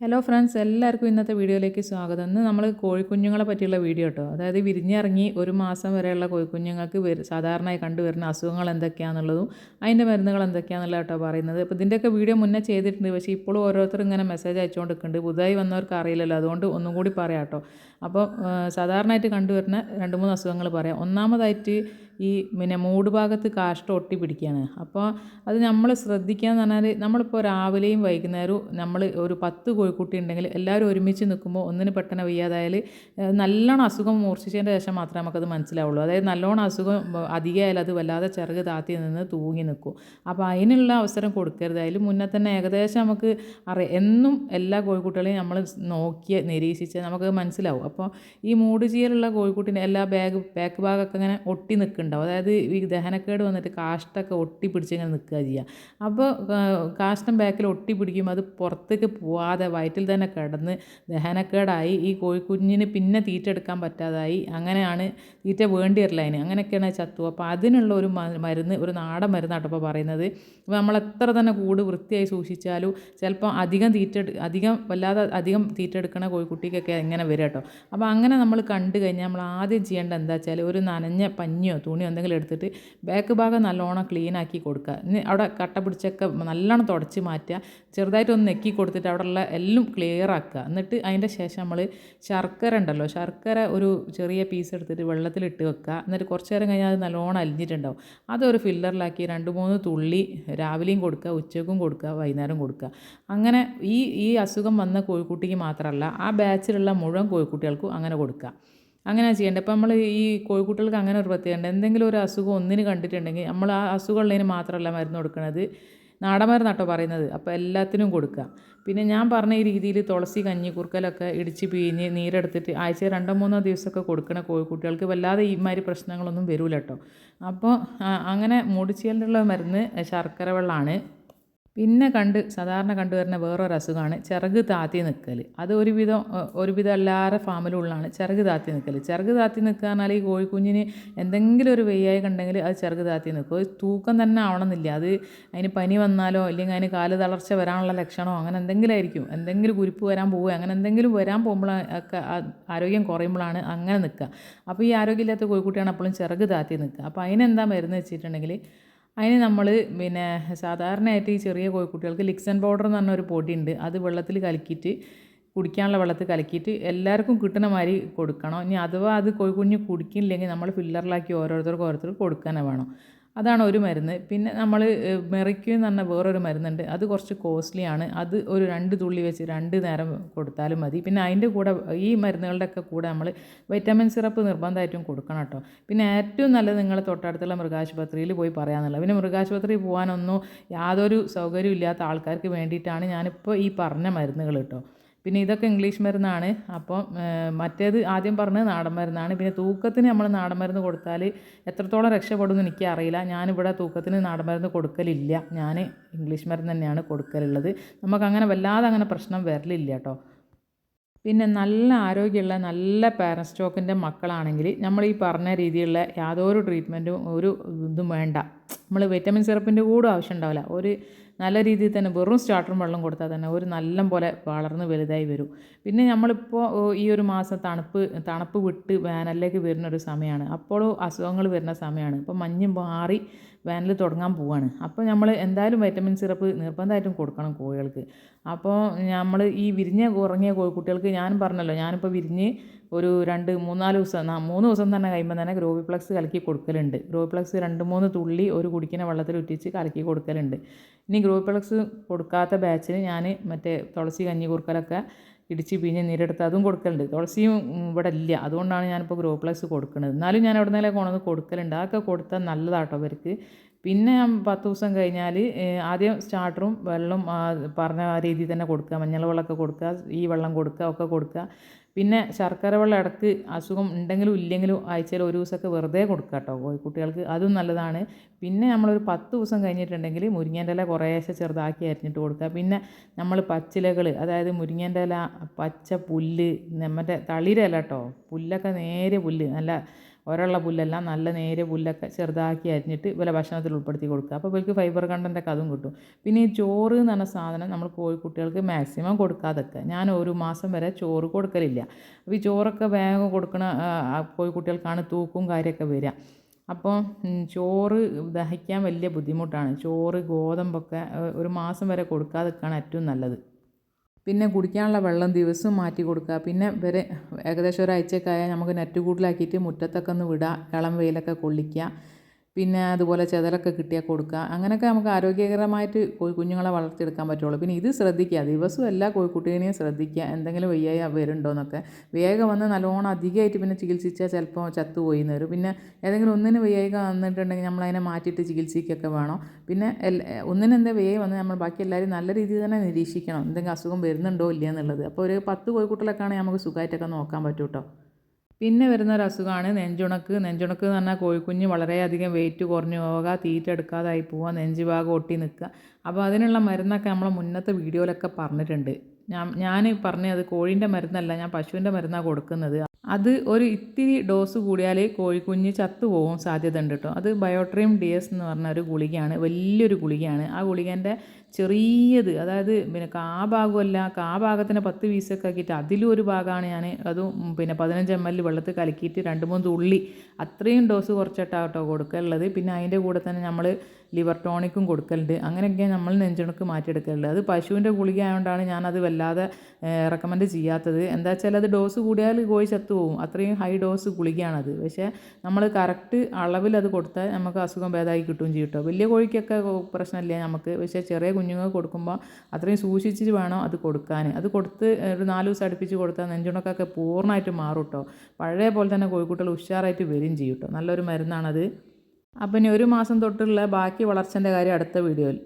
Hello friends എല്ലാവർക്കും ഇന്നത്തെ വീഡിയോയിലേക്ക് സ്വാഗതം. ഇന്ന് നമ്മൾ കോഴിക്കുഞ്ഞുങ്ങളെ പറ്റിയുള്ള വീഡിയോ കേട്ടോ. അതായത് വിരിഞ്ഞിറങ്ങി ഒരു മാസം വരെയുള്ള കോഴിക്കുഞ്ഞുങ്ങൾക്ക് സാധാരണയായി കണ്ടുവരുന്ന അസുഖങ്ങൾ എന്തൊക്കെയാണെന്നുള്ളതും അതിന്റെ മരുന്നുകൾ എന്തൊക്കെയാണെന്നുള്ള കേട്ടോ പറയുന്നത്. അപ്പോൾ ഇതിന്റെയൊക്കെ വീഡിയോ മുന്നേ ചെയ്തിട്ടുണ്ട്. പക്ഷേ ഇപ്പോഴും ഓരോരുത്തർ ഇങ്ങനെ മെസ്സേജ് അയച്ചുകൊണ്ടിരിക്കുന്നുണ്ട്. പുതുതായി വന്നവർക്ക് അറിയില്ലല്ലോ. അതുകൊണ്ട് ഒന്നും കൂടി പറയാം കേട്ടോ. അപ്പോൾ സാധാരണയായിട്ട് കണ്ടുവരുന്ന രണ്ട് മൂന്ന് അസുഖങ്ങൾ പറയാം. ഒന്നാമതായിട്ട് ഈ പിന്നെ മൂട് ഭാഗത്ത് കാഷ്ടം ഒട്ടി പിടിക്കുകയാണ് അപ്പോൾ അത് നമ്മൾ ശ്രദ്ധിക്കുക എന്ന് പറഞ്ഞാൽ നമ്മളിപ്പോൾ രാവിലെയും വൈകുന്നേരവും നമ്മൾ ഒരു പത്ത് കോഴിക്കുട്ടി ഉണ്ടെങ്കിൽ എല്ലാവരും ഒരുമിച്ച് നിൽക്കുമ്പോൾ ഒന്നിന് പെട്ടെന്ന് വയ്യാതായാൽ നല്ലോണം അസുഖം മൂർച്ഛിച്ചതിന്റെ ശേഷം മാത്രമേ നമുക്കത് മനസ്സിലാവുള്ളൂ. അതായത് നല്ലോണം അസുഖം അധികമായാൽ അത് വല്ലാതെ ചിറക് താത്തി നിന്ന് തൂങ്ങി നിൽക്കും അപ്പോൾ അതിനുള്ള അവസരം കൊടുക്കരുത്. അതിൽ മുന്നേ തന്നെ ഏകദേശം നമുക്ക് അറിയാം എന്നും എല്ലാ കോഴിക്കുട്ടികളെയും നമ്മൾ നോക്കി നിരീക്ഷിച്ച് നമുക്ക് മനസ്സിലാവും. അപ്പോൾ ഈ മൂട് ചീലുള്ള കോഴിക്കുട്ടിന്റെ എല്ലാ ബാഗ് ബാക്ക് ഭാഗമൊക്കെ ഇങ്ങനെ ഒട്ടി നിൽക്കുന്നുണ്ടാവും അതായത് ഈ ദഹനക്കേട് വന്നിട്ട് കാഷ്ടമൊക്കെ ഒട്ടി പിടിച്ചിങ്ങനെ നിൽക്കുക ചെയ്യുക അപ്പോൾ കാഷ്ടം ബാക്കിൽ ഒട്ടി പിടിക്കുമ്പോൾ അത് പുറത്തേക്ക് പോവാതെ വയറ്റിൽ തന്നെ കിടന്ന് ദഹനക്കേടായി. ഈ കോഴിക്കുഞ്ഞിന് പിന്നെ തീറ്റ എടുക്കാൻ പറ്റാതായി. അങ്ങനെയാണ് തീറ്റ വേണ്ടി വരില്ല അതിന്. അങ്ങനെയൊക്കെയാണ് ചത്തു. അപ്പോൾ അതിനുള്ള ഒരു മരുന്ന് ഒരു നാടൻ മരുന്നാട്ടോ ഇപ്പോൾ പറയുന്നത്. അപ്പോൾ നമ്മൾ എത്ര തന്നെ കൂട് വൃത്തിയായി സൂക്ഷിച്ചാലും ചിലപ്പോൾ അധികം തീറ്റ അധികം വല്ലാതെ അധികം തീറ്റ എടുക്കണ കോഴിക്കുട്ടിക്കൊക്കെ ഇങ്ങനെ വരും കേട്ടോ. അപ്പോൾ അങ്ങനെ നമ്മൾ കണ്ടു കഴിഞ്ഞാൽ നമ്മൾ ആദ്യം ചെയ്യേണ്ട എന്താ വെച്ചാൽ ഒരു നനഞ്ഞ പഞ്ഞിയോ തുണിയോ എന്തെങ്കിലും എടുത്തിട്ട് ബാക്ക് ഭാഗം നല്ലോണം ക്ലീൻ ആക്കി കൊടുക്കുക. അവിടെ കട്ട പിടിച്ചൊക്കെ നല്ലോണം തുടച്ച് മാറ്റുക. ചെറുതായിട്ടൊന്ന് നെക്കി കൊടുത്തിട്ട് അവിടെയുള്ള എല്ലാം ക്ലിയർ ആക്കുക. എന്നിട്ട് അതിന്റെ ശേഷം നമ്മൾ ശർക്കര ഉണ്ടല്ലോ ശർക്കര ഒരു ചെറിയ പീസ് എടുത്തിട്ട് വെള്ളത്തിലിട്ട് വെക്കുക. എന്നിട്ട് കുറച്ച് നേരം കഴിഞ്ഞാൽ അത് നല്ലോണം അലിഞ്ഞിട്ടുണ്ടാവും. അതൊരു ഫില്ലറിലാക്കി രണ്ട് മൂന്ന് തുള്ളി രാവിലെയും കൊടുക്കുക ഉച്ചക്കും കൊടുക്കുക വൈകുന്നേരം കൊടുക്കുക. അങ്ങനെ ഈ ഈ അസുഖം വന്ന കോഴിക്കുട്ടിക്ക് മാത്രമല്ല ആ ബാച്ചിലുള്ള മുഴുവൻ കോഴിക്കുട്ടികൾക്കും അങ്ങനെ കൊടുക്കുക. അങ്ങനെ ചെയ്യേണ്ടത്. അപ്പോൾ നമ്മൾ ഈ കോഴിക്കുട്ടികൾക്ക് അങ്ങനെ ഒരു പ്രത്യേകമുണ്ട് എന്തെങ്കിലും ഒരു അസുഖം ഒന്നിന് കണ്ടിട്ടുണ്ടെങ്കിൽ നമ്മൾ ആ അസുഖമുള്ളതിന് മാത്രമല്ല മരുന്ന് കൊടുക്കുന്നത് നാടമരുന്നാട്ടോ പറയുന്നത്. അപ്പോൾ എല്ലാത്തിനും കൊടുക്കുക. പിന്നെ ഞാൻ പറഞ്ഞ ഈ രീതിയിൽ തുളസി കഞ്ഞി കുറുക്കലൊക്കെ ഇടിച്ച് പിഴിഞ്ഞ് നീരെടുത്തിട്ട് ആഴ്ച രണ്ടോ മൂന്നോ ദിവസമൊക്കെ കൊടുക്കണ കോഴിക്കുട്ടികൾക്ക് വല്ലാതെ ഈ പ്രശ്നങ്ങളൊന്നും വരൂല കേട്ടോ. അപ്പോൾ അങ്ങനെ മുടിച്ചിലുള്ള മരുന്ന് ശർക്കര വെള്ളമാണ്. പിന്നെ കണ്ട് സാധാരണ കണ്ടുവരുന്ന വേറൊരു അസുഖമാണ് ചിറക് താത്തി നിൽക്കൽ അത് ഒരുവിധം ഒരുവിധം എല്ലാവരുടെ ഫാമിലുള്ളതാണ് ചിറക് താത്തി നിൽക്കൽ ചിറക് താത്തി നിൽക്കുക എന്നാൽ ഈ കോഴിക്കുഞ്ഞിന് എന്തെങ്കിലും ഒരു വെയ്യായി കണ്ടെങ്കിൽ അത് ചിറക് താത്തി നിൽക്കും തൂക്കം തന്നെ ആവണമെന്നില്ല. അത് അതിന് പനി വന്നാലോ അല്ലെങ്കിൽ അതിന് കാൽ തളർച്ച വരാനുള്ള ലക്ഷണമോ അങ്ങനെ എന്തെങ്കിലും ആയിരിക്കും. എന്തെങ്കിലും കുരിപ്പ് വരാൻ പോവുക അങ്ങനെ എന്തെങ്കിലും വരാൻ പോകുമ്പോഴാണ് ഒക്കെ ആരോഗ്യം കുറയുമ്പോഴാണ് അങ്ങനെ നിൽക്കുക അപ്പോൾ ഈ ആരോഗ്യമില്ലാത്ത കോഴിക്കുട്ടിയാണ് അപ്പോഴും ചിറക് താത്തി നിൽക്കുക അപ്പോൾ അതിനെന്താ മരുന്ന് വെച്ചിട്ടുണ്ടെങ്കിൽ അതിന് നമ്മൾ പിന്നെ സാധാരണയായിട്ട് ഈ ചെറിയ കോഴിക്കുട്ടികൾക്ക് ലിക്സൺ പൗഡർ എന്ന് പറഞ്ഞൊരു പൊടിയുണ്ട്. അത് വെള്ളത്തിൽ കലക്കിയിട്ട് കുടിക്കാനുള്ള വെള്ളത്തിൽ കലക്കിയിട്ട് എല്ലാവർക്കും കിട്ടുന്ന മാതിരി കൊടുക്കണം. ഇനി അഥവാ അത് കോഴിക്കുഞ്ഞ് കുടിക്കില്ലെങ്കിൽ നമ്മൾ ഫില്ലറിലാക്കി ഓരോരുത്തർക്ക് ഓരോരുത്തർക്ക് കൊടുക്കാനേ വേണം. അതാണ് ഒരു മരുന്ന്. പിന്നെ നമ്മൾ മെറിക്യൂ എന്ന് പറഞ്ഞ വേറൊരു മരുന്നുണ്ട്. അത് കുറച്ച് കോസ്റ്റ്ലി ആണ്. അത് ഒരു രണ്ട് തുള്ളി വെച്ച് രണ്ട് നേരം കൊടുത്താലും മതി. പിന്നെ അതിന്റെ കൂടെ ഈ മരുന്നുകളുടെയൊക്കെ കൂടെ നമ്മൾ വൈറ്റമിൻ സിറപ്പ് നിർബന്ധമായിട്ടും കൊടുക്കണം കേട്ടോ. പിന്നെ ഏറ്റവും നല്ലത് നിങ്ങൾ തൊട്ടടുത്തുള്ള മൃഗാശുപത്രിയിൽ പോയി പറയാമെന്നുള്ളത് പിന്നെ മൃഗാശുപത്രിയിൽ പോകാനൊന്നും യാതൊരു സൗകര്യം ഇല്ലാത്ത ആൾക്കാർക്ക് വേണ്ടിയിട്ടാണ് ഞാനിപ്പോൾ ഈ പറഞ്ഞ മരുന്നുകൾ കേട്ടോ. പിന്നെ ഇതൊക്കെ ഇംഗ്ലീഷ് മരുന്നാണ്. അപ്പം മറ്റേത് ആദ്യം പറഞ്ഞത് നാടൻ മരുന്നാണ്. പിന്നെ തൂക്കത്തിന് നമ്മൾ നാടൻ മരുന്ന് കൊടുത്താൽ എത്രത്തോളം രക്ഷപ്പെടുമെന്ന് എന്ന് അറിയില്ല ഞാനിവിടെ തൂക്കത്തിന് നാടൻ മരുന്ന് കൊടുക്കലില്ല. ഞാൻ ഇംഗ്ലീഷ് മരുന്ന് തന്നെയാണ് കൊടുക്കലുള്ളത്. നമുക്കങ്ങനെ വല്ലാതെ അങ്ങനെ പ്രശ്നം വരലില്ല കേട്ടോ. പിന്നെ നല്ല ആരോഗ്യമുള്ള നല്ല പാരൻ സ്റ്റോക്കിന്റെ മക്കളാണെങ്കിൽ നമ്മൾ ഈ പറഞ്ഞ രീതിയിലുള്ള യാതൊരു ട്രീറ്റ്മെന്റും ഒരു ഇതും വേണ്ട. നമ്മൾ വൈറ്റമിൻ സിറപ്പിന്റെ കൂടെ ആവശ്യം ഉണ്ടാവില്ല. ഒരു നല്ല രീതിയിൽ തന്നെ വെറും സ്റ്റാർട്ടറും വെള്ളം കൊടുത്താൽ തന്നെ ഒരു നല്ല പോലെ വളർന്ന് വലുതായി വരും. പിന്നെ നമ്മളിപ്പോൾ ഈ ഒരു മാസം തണുപ്പ് തണുപ്പ് വിട്ട് വേനലിലേക്ക് വരുന്ന ഒരു സമയമാണ്. അപ്പോഴും അസുഖങ്ങൾ വരുന്ന സമയമാണ്. ഇപ്പോൾ മഞ്ഞ് മാറി വേനൽ തുടങ്ങാൻ പോവാണ്. അപ്പോൾ നമ്മൾ എന്തായാലും വൈറ്റമിൻ സിറപ്പ് നിർബന്ധമായിട്ടും കൊടുക്കണം കോഴികൾക്ക്. അപ്പോൾ നമ്മൾ ഈ വിരിഞ്ഞ ഉറങ്ങിയ കോഴിക്കുട്ടികൾക്ക് ഞാൻ പറഞ്ഞല്ലോ ഞാനിപ്പോൾ വിരിഞ്ഞ് ഒരു രണ്ട് മൂന്നാൽ ദിവസം മൂന്ന് ദിവസം തന്നെ കഴിയുമ്പോൾ തന്നെ ഗ്രോവിപ്ലക്സ് കലക്കി കൊടുക്കലുണ്ട്. ഗ്രോവിപ്ലക്സ് രണ്ട് മൂന്ന് തുള്ളി ഒരു കുടിക്കുന്ന വെള്ളത്തിൽ ഉറ്റിച്ച് കലക്കി കൊടുക്കലുണ്ട്. ഇനി ഗ്രോവിപ്ലക്സ് കൊടുക്കാത്ത ബാച്ചിന് ഞാൻ മറ്റേ തുളസി കഞ്ഞി കുറുക്കലൊക്കെ ഇടിച്ച് പിഴിഞ്ഞ് നീരെടുത്ത് അതും കൊടുക്കലുണ്ട്. തുളസിയും ഇവിടെ ഇല്ല. അതുകൊണ്ടാണ് ഞാനിപ്പോൾ ഗ്രോ പ്ലസ് കൊടുക്കുന്നത് എന്നാലും ഞാൻ എവിടെ നിന്നെങ്കിലും കൊണ്ടുവന്ന് കൊടുക്കലുണ്ട്. അതൊക്കെ കൊടുത്താൽ നല്ലതാട്ടോ അവർക്ക് പിന്നെ ഞാൻ പത്ത് ദിവസം കഴിഞ്ഞാൽ ആദ്യം സ്റ്റാർട്ടറും വെള്ളം പറഞ്ഞ രീതിയിൽ തന്നെ കൊടുക്കുക. മഞ്ഞൾ വെള്ളമൊക്കെ കൊടുക്കുക ഈ വെള്ളം കൊടുക്കുക ഒക്കെ കൊടുക്കുക. പിന്നെ ശർക്കര വെള്ളം ഇടയ്ക്ക് അസുഖം ഉണ്ടെങ്കിലും ഇല്ലെങ്കിലും ആഴ്ചയിൽ ഒരു ദിവസമൊക്കെ വെറുതെ കൊടുക്കുക കേട്ടോ കോഴിക്കുട്ടികൾക്ക്. അതും നല്ലതാണ്. പിന്നെ നമ്മളൊരു പത്ത് ദിവസം കഴിഞ്ഞിട്ടുണ്ടെങ്കിൽ മുരിങ്ങേന്റെ ഇല കുറേശ്ശെ ചെറുതാക്കി അരിഞ്ഞിട്ട് കൊടുക്കുക. പിന്നെ നമ്മൾ പച്ചിലകൾ അതായത് മുരിങ്ങേന്റെ ഇല പച്ച പുല്ല് നമ്മുടെ മറ്റേ തളിരല കേട്ടോ പുല്ലൊക്കെ നേരെ പുല്ല് നല്ല ഒരള്ള പുല്ലെല്ലാം നല്ല നേരെ പുല്ലൊക്കെ ചെറുതാക്കി അരിഞ്ഞിട്ട് ഇവരെ ഭക്ഷണത്തിൽ ഉൾപ്പെടുത്തി കൊടുക്കുക. അപ്പോൾ ഇവർക്ക് ഫൈബർ കണ്ടന്റൊക്കെ അതും കിട്ടും. പിന്നെ ഈ ചോറ് എന്ന് പറഞ്ഞ സാധനം നമ്മൾ കോഴിക്കുട്ടികൾക്ക് മാക്സിമം കൊടുക്കാതൊക്കെ ഞാൻ ഒരു മാസം വരെ ചോറ് കൊടുക്കലില്ല. അപ്പോൾ ഈ ചോറൊക്കെ വേഗം കൊടുക്കണ കോഴിക്കുട്ടികൾക്കാണ് തൂക്കും കാര്യമൊക്കെ വരിക. അപ്പോൾ ചോറ് ദഹിക്കാൻ വലിയ ബുദ്ധിമുട്ടാണ്. ചോറ് ഗോതമ്പൊക്കെ ഒരു മാസം വരെ കൊടുക്കാതിരിക്കുകയാണ് ഏറ്റവും നല്ലത്. പിന്നെ കുടിക്കാനുള്ള വെള്ളം ദിവസവും മാറ്റി കൊടുക്കുക. പിന്നെ വരെ ഏകദേശം ഒരാഴ്ചയൊക്കെ ആയാൽ നമുക്ക് നെറ്റ് കൂട്ടിലാക്കിയിട്ട് മുറ്റത്തൊക്കെ ഒന്ന് വിടുക ഇളം വെയിലൊക്കെ കൊള്ളിക്കുക. പിന്നെ അതുപോലെ ചെതലൊക്കെ കിട്ടിയാൽ കൊടുക്കുക. അങ്ങനെയൊക്കെ നമുക്ക് ആരോഗ്യകരമായിട്ട് കോഴി കുഞ്ഞുങ്ങളെ വളർത്തിയെടുക്കാൻ പറ്റുള്ളൂ. പിന്നെ ഇത് ശ്രദ്ധിക്കുക. ദിവസവും എല്ലാ കോഴിക്കുട്ടീനെയും ശ്രദ്ധിക്കുക. എന്തെങ്കിലും വയ്യായി വരുന്നുണ്ടോയെന്നൊക്കെ വേഗം വന്ന് നല്ലോണം അധികമായിട്ട് പിന്നെ ചികിത്സിച്ചാൽ ചിലപ്പോൾ ചത്തുപോയി എന്ന് വരും. പിന്നെ ഏതെങ്കിലും ഒന്നിന് വയ്യായി വന്നിട്ടുണ്ടെങ്കിൽ നമ്മൾ അതിനെ മാറ്റിയിട്ട് ചികിത്സിക്കൊക്കെ വേണം. പിന്നെ എൽ ഒന്നിന് എന്താ വയ്യായി വന്ന് നമ്മൾ ബാക്കി എല്ലാവരും നല്ല രീതിയിൽ തന്നെ നിരീക്ഷിക്കണം. എന്തെങ്കിലും അസുഖം വരുന്നുണ്ടോ ഇല്ല എന്നുള്ളത്. അപ്പോൾ ഒരു പത്ത് കോഴിക്കുട്ടികളൊക്കെ ആണെങ്കിൽ നമുക്ക് സുഖമായിട്ടൊക്കെ നോക്കാൻ പറ്റും കേട്ടോ. പിന്നെ വരുന്ന ഒരു അസുഖമാണ് നെഞ്ചുണക്ക്. നെഞ്ചുണക്ക് എന്ന് പറഞ്ഞാൽ കോഴിക്കുഞ്ഞ് വളരെയധികം വെയിറ്റ് കുറഞ്ഞു പോവുക തീറ്റ എടുക്കാതായി പോവുക നെഞ്ച് ഭാഗം ഒട്ടി നിൽക്കുക. അപ്പോൾ അതിനുള്ള മരുന്നൊക്കെ നമ്മൾ മുന്നത്തെ വീഡിയോയിലൊക്കെ പറഞ്ഞിട്ടുണ്ട്. ഞാൻ ഞാൻ പറഞ്ഞത് കോഴീന്റെ മരുന്നല്ല ഞാൻ പശുവിന്റെ മരുന്നാണ് കൊടുക്കുന്നത്. അത് ഒരു ഇത്തിരി ഡോസ് കൂടിയാൽ കോഴിക്കുഞ്ഞ് ചത്തുപോകും സാധ്യത ഉണ്ട് കേട്ടോ. അത് ബയോട്രീം ഡി എസ് എന്ന് പറഞ്ഞ ഒരു ഗുളികയാണ്. വലിയൊരു ഗുളികയാണ്. ആ ഗുളികേന്റെ ചെറിയത് അതായത് പിന്നെ കാ ഭാഗമല്ല കാ ഭാഗത്തിന് പത്ത് പീസൊക്കെ ആക്കിയിട്ട് അതിലും ഒരു ഭാഗമാണ് ഞാൻ അതും പിന്നെ പതിനഞ്ച് എം എൽ വെള്ളത്തിൽ കലക്കിയിട്ട് രണ്ട് മൂന്ന് തുള്ളി അത്രയും ഡോസ് കുറച്ചിട്ടാണ് കേട്ടോ കൊടുക്കാനുള്ളത്. പിന്നെ അതിന്റെ കൂടെ തന്നെ നമ്മൾ ലിവർ ടോണിക്കും കൊടുക്കലുണ്ട്. അങ്ങനെയൊക്കെ നമ്മൾ നെഞ്ചുണക്ക് മാറ്റിയെടുക്കലുണ്ട്. അത് പശുവിന്റെ ഗുളിക ആയതുകൊണ്ടാണ് ഞാനത് വല്ലാതെ റെക്കമെൻഡ് ചെയ്യാത്തത്. എന്താ വെച്ചാൽ അത് ഡോസ് കൂടിയാൽ കോഴി ചത്തു പോകും അത്രയും ഹൈ ഡോസ് ഗുളികയാണത്. പക്ഷേ നമ്മൾ കറക്റ്റ് അളവിൽ അത് കൊടുത്താൽ നമുക്ക് അസുഖം ഭേദമായി കിട്ടുകയും ചെയ്യും കേട്ടോ വലിയ കോഴിക്കൊക്കെ പ്രശ്നമില്ല നമുക്ക്. പക്ഷേ ചെറിയ കുഞ്ഞുങ്ങൾക്ക് കൊടുക്കുമ്പോൾ അത്രയും സൂക്ഷിച്ചിട്ട് വേണം അത് കൊടുക്കാൻ. അത് കൊടുത്ത് ഒരു നാല് ദിവസം അടുപ്പിച്ച് കൊടുത്താൽ നെഞ്ചുണക്കൊക്കെ പൂർണമായിട്ട് മാറും കേട്ടോ പഴയ പോലെ തന്നെ കോഴിക്കുട്ടികൾ ഉഷാറായിട്ട് വരും ചെയ്യും കേട്ടോ നല്ലൊരു മരുന്നാണത്. അപ്പം ഇനി ഒരു മാസം തൊട്ടുള്ള ബാക്കി വളർച്ചന്റെ കാര്യം അടുത്ത വീഡിയോയിൽ.